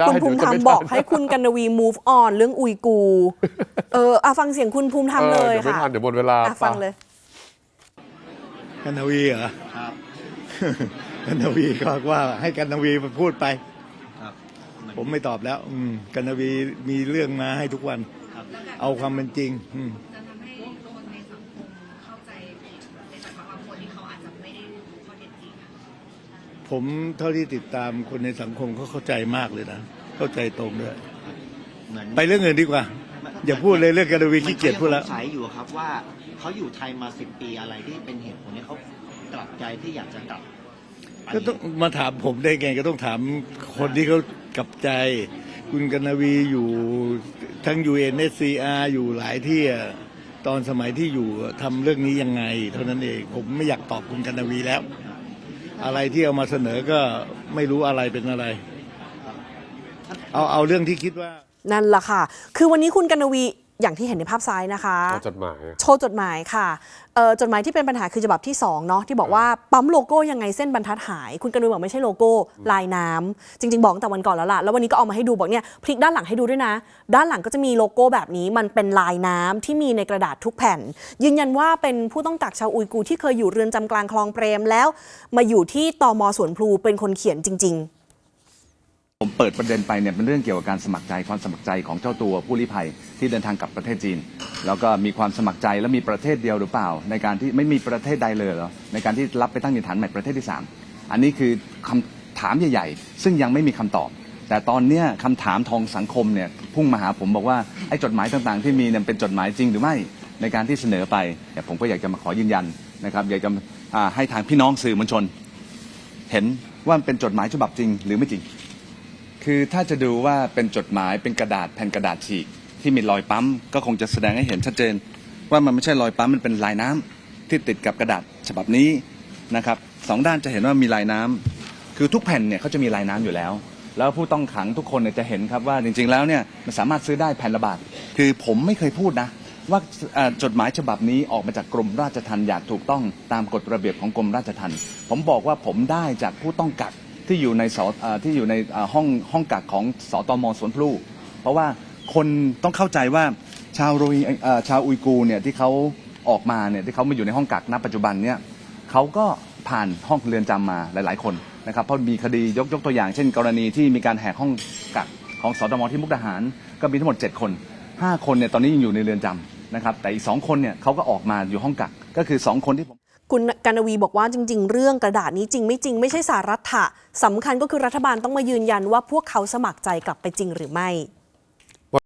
ได้คุณภูมิธรรมเดี๋ยวจะไม่ทันบอกให้คุณกันวี move on เรื่องอุยกู เอออะฟังเสียงคุณภูมิธรรมเอเลอยเดี๋ยวไม่ค่ะทันเดี๋ยวหมดเวลาอะฟังเลย กันนวีเหรอครับ กันนวีก็ว่าให้กันนวีพูดไปครับผมไม่ตอบแล้ว อืมกันนวีมีเรื่องมาให้ทุกวันครับเอาความเป็นจริง อืม ผมเท่าที่ติดตามคนในสังคมเขาเข้าใจมากเลยนะ เข้าใจตรงด้วยเหมือนไปเรื่องอื่นดีกว่า อย่าพูดเลยเรื่องกันนวีขี้เกียจพูดแล้ว มันก็ยังสงสัยอยู่ครับว่าเขาอยู่ไทยมาสิบปีอะไรที่เป็นเหตุผลให้เขากลับใจที่อยากจะกลับไปก็ต้องมาถามผมได้ไงก็ต้องถามคนที่เขากลับใจ คุณกันนวีอยู่ทั้ง UNSCR อยู่หลายที่อะตอนสมัยที่อยู่ทำเรื่องนี้ยังไง เท่านั้นเองผมไม่อยากตอบคุณกันนวีแล้ว อะไรที่เอามาเสนอก็ไม่รู้อะไรเป็นอะไร เอาเอาเรื่องที่คิดว่า นั่นแหละค่ะ คือวันนี้คุณกันวี อย่างที่เห็นในภาพซ้ายนะคะเอาจดหมายอะโชว์จดหมายค่ะเอ่อจดหมายที่เป็นปัญหาคือฉบับที่2เนาะที่บอกว่าปั๊มโลโก้ยังไงเส้นบรรทัดหาย คุณกนุยบอกไม่ใช่โลโก้ลายน้ำจริง ๆ บอกตั้งแต่วันก่อนแล้วล่ะแล้ววันนี้ก็เอามาให้ดูบอกเนี่ยพลิกด้านหลังให้ดูด้วยนะ ด้านหลังก็จะมีโลโก้แบบนี้มันเป็นลายน้ำที่มีในกระดาษทุกแผ่น ยืนยันว่าเป็นผู้ต้องกักชาวอุยกูร์ที่เคยอยู่เรือนจำกลางคลองเปรมแล้ว มาอยู่ที่ตมสวนพลูเป็นคนเขียนจริง ๆ ผมเปิดประเด็นไปเนี่ยเป็นเรื่องเกี่ยวกับการสมัครใจความสมัครใจของเจ้าตัวผู้ลี้ภัยที่เดินทางกลับประเทศจีน แล้วก็มีความสมัครใจและมีประเทศเดียวหรือเปล่า ในการที่ไม่มีประเทศใดเลยเหรอในการที่รับไปตั้งถิ่นฐานใหม่ประเทศที่ 3 อันนี้คือคำถามใหญ่ ๆ ซึ่งยังไม่มีคำตอบ แต่ตอนเนี้ยคำถามทองสังคมเนี่ยพุ่งมาหาผมบอกว่าไอ้จดหมายต่างๆ ที่มีเนี่ยเป็นจดหมายจริงหรือไม่ในการที่เสนอไปเนี่ยผมก็อยากจะมาขอยืนยันนะครับอยากจะให้ทางพี่น้องสื่อมวลชน เห็นว่ามันเป็นจดหมายฉบับจริงหรือไม่จริง คือถ้าจะดูว่าเป็นจดหมายเป็นกระดาษแผ่นกระดาษฉีกที่มีรอยปั๊ม ก็คงจะแสดงให้เห็นชัดเจน ว่ามันไม่ใช่รอยปั๊มมันเป็นลายน้ำที่ติดกับกระดาษฉบับนี้นะครับสองด้านจะเห็นว่ามีลายน้ำคือทุกแผ่นเนี่ยเขาจะมีลายน้ำอยู่แล้ว แล้วผู้ต้องขังทุกคนเนี่ยจะเห็นครับว่าจริง ๆ แล้วเนี่ยมันสามารถซื้อได้แผ่นละบาทคือผมไม่เคยพูดนะว่าจดหมายฉบับนี้ออกมาจากกรมราชทัณฑ์อย่างถูกต้องตามกฎระเบียบของกรมราชทัณฑ์ผมบอกว่าผมได้จากผู้ต้องกัก ที่อยู่ในสอที่อยู่ในห้องห้องกักของสตมสวนพลู เพราะว่าคนต้องเข้าใจว่าชาวโรฮิงชาวอุยกูร์เนี่ยที่เขาออกมาเนี่ยที่เขามาอยู่ในห้องกักณปัจจุบันเนี่ยเขาก็ผ่านห้องเรือนจำมาหลาย ๆ คนนะครับเพราะมีคดียกยกตัวอย่าง เช่น กรณีที่มีการแหกห้องกักของสตมที่มุกดาหาร ก็มีทั้งหมด 7 คน 5 คนเนี่ยตอนนี้ยังอยู่ในเรือนจำนะครับแต่อีก 2 คนเนี่ยเขาก็ออกมาอยู่ห้องกักก็คือ 2 คนที่ผม คุณกานวีบอกว่าจริง ๆ เรื่องกระดาษนี้จริงไม่จริงไม่ใช่สารัฐะสำคัญก็คือรัฐบาลต้องมายืนยันว่าพวกเขาสมัครใจกลับไปจริงหรือไม่